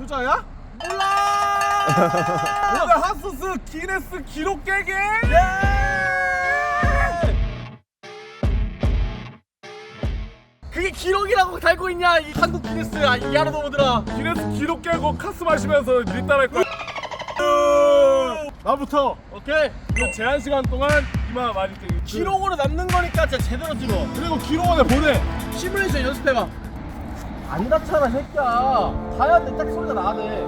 효자야? 몰라. 오늘 핫소스 기네스 기록 깨기! 그게 기록이라고 달고 있냐? 이 한국 기네스 아, 이 알아보더라. 기네스 기록 깨고 카스 마시면서 니 따라할 거야. 나부터 오케이. 이거 제한 시간 동안 이마 많이 뛰기. 기록으로 남는 거니까 진짜 제대로 찍어. 그리고 기록 원에 보내. 시뮬레이션 연습해봐. 안 다쳐라 새끼야. 가야 돼. 딱 소리가 나야 돼.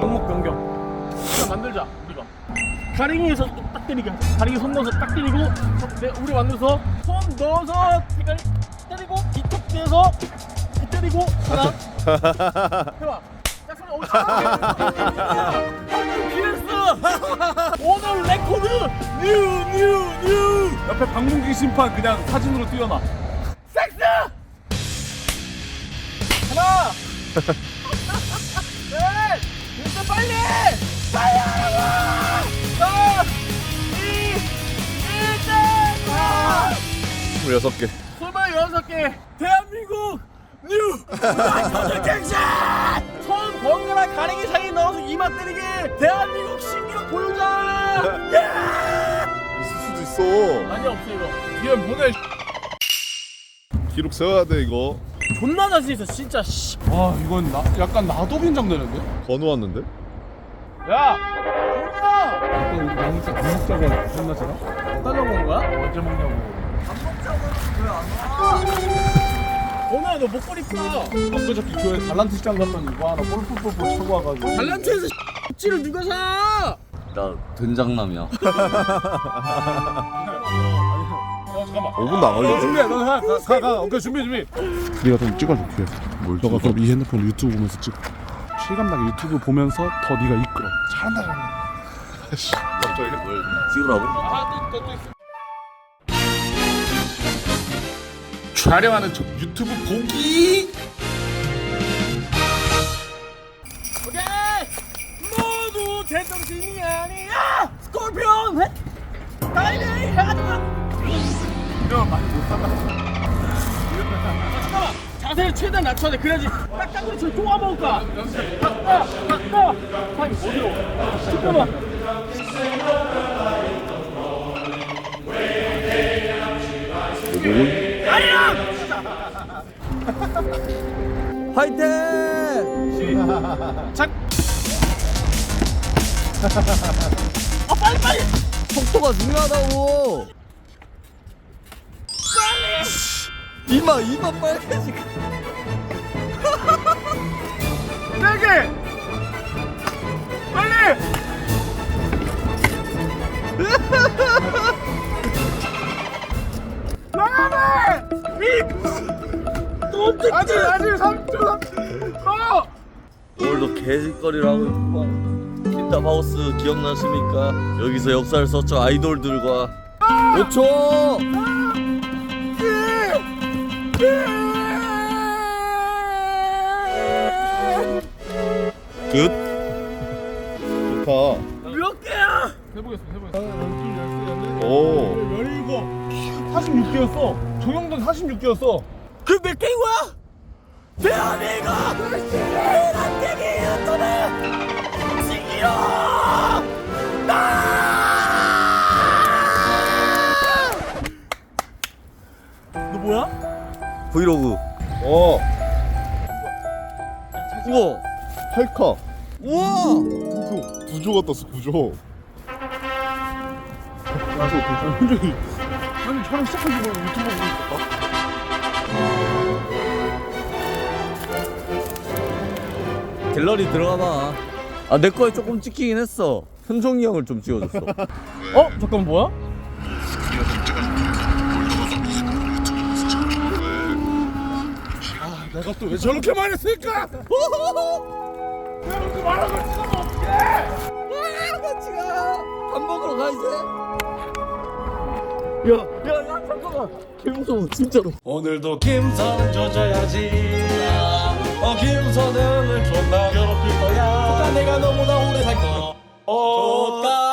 종목 변경. 일단 만들자 우리가. 가ring이에서 딱 때리게. 하자. 가ring이 손 넣어서 딱 때리고 손- 네, 우리 만들어서 손 넣어서 대가리 때리고 뒤쪽 뒤에서 때리고 하나. 해봐. 딱 소리 잘하네. 오늘 레코드 뉴 뉴 뉴 옆에 방문기 심판 그냥 사진으로 띄워놔. 하나! 넷! 일단 빨리! 빨리 하라고! 3! 2! 1! 26개. 26개! 대한민국 뉴! 갱샷! 손 번갈아 가랭이 사이에 넣어서 이마 때리기! 대한민국 신기록 보여줘! 예! 있을 수도 있어. 아니 없어 이거 뒤에 보내. 기록 세워야 돼 이거. 존나 자신 있어 진짜 씨. 와 이건 나, 약간 나도 긴장되는데? 건우 왔는데? 야! jon아! 아까 우리 나무자 구독자가 끝나잖아? 딸려고 온 거야? 언제 먹냐고. 오늘 너 목걸이 파 엊그저께 교회 달란트 시장 갔더니 이거 하나 볼볼볼볼 차고 와가지고. 달란트에서 찌를 누가 사? 나 된장남이야. 어 잠깐만. 5분도 안너 걸렸어. 준비해. 너 가, 가, 가, 가. 오케이 준비 준비. 네가 좀 찍어줘 뒤에. 뭘 너가 그럼 이 핸드폰 유튜브 보면서 찍어. 실감나게 유튜브 보면서 더 네가 이끌어. 잘한다 잘한다. 갑자기 뭘 찍으라고? 촬영하는 저 유튜브 보기. 오케이 모두 제정신이 아니야 스콜피온 해 다이네 해가지고 이러면 많이 못 산다. 잠깐만 자세를 최대한 낮춰야 돼. 그래야지. 딱딱으로 저 쪼아 먹을까? 바꿔 아니 어디로 잠깐만. 화이팅! 아 빨리 빨리! 속도가 중요하다고. 이마 이마 빨개지고. 세게. 빨리. 나가네. 아직 아직 3초 3초. 어. 오늘도 개짓거리를 하고 있구만. 킨탑하우스 기억나십니까? 여기서 역사를 썼죠 아이돌들과 5초! 끝? 좋다. 몇 개야 해보겠습니다. 해보겠습니다. 오. 17, 46개였어. 조영돈 46개였어. 그 몇 개인 거야? 대한민국 일한대기 유튜브 신기로 브이로그. 어. 우와! 팔카. 우와! 구조. 구조가 떴어 구조. 나도 그 현종이 아니 촬영 시작하기 전에 유튜브 보고 있었다. 갤러리 들어가봐. 아, 내 거에 조금 찍히긴 했어. 현종이 형을 좀 찍어줬어. 어? 잠깐 뭐야? 내가 또 왜 저렇게 많이 쓸까? 내가 그 말한 걸 찍으면 어떡해? 같이 가. 밥 먹으러 가, 이제. 야, 야, 야, 잠깐만. 개 무서워, 진짜로. 오늘도 김선은 조져야지 어 김선은 존나 괴롭힐 거야 내가 너무나 오래 살 거 좋다 좋다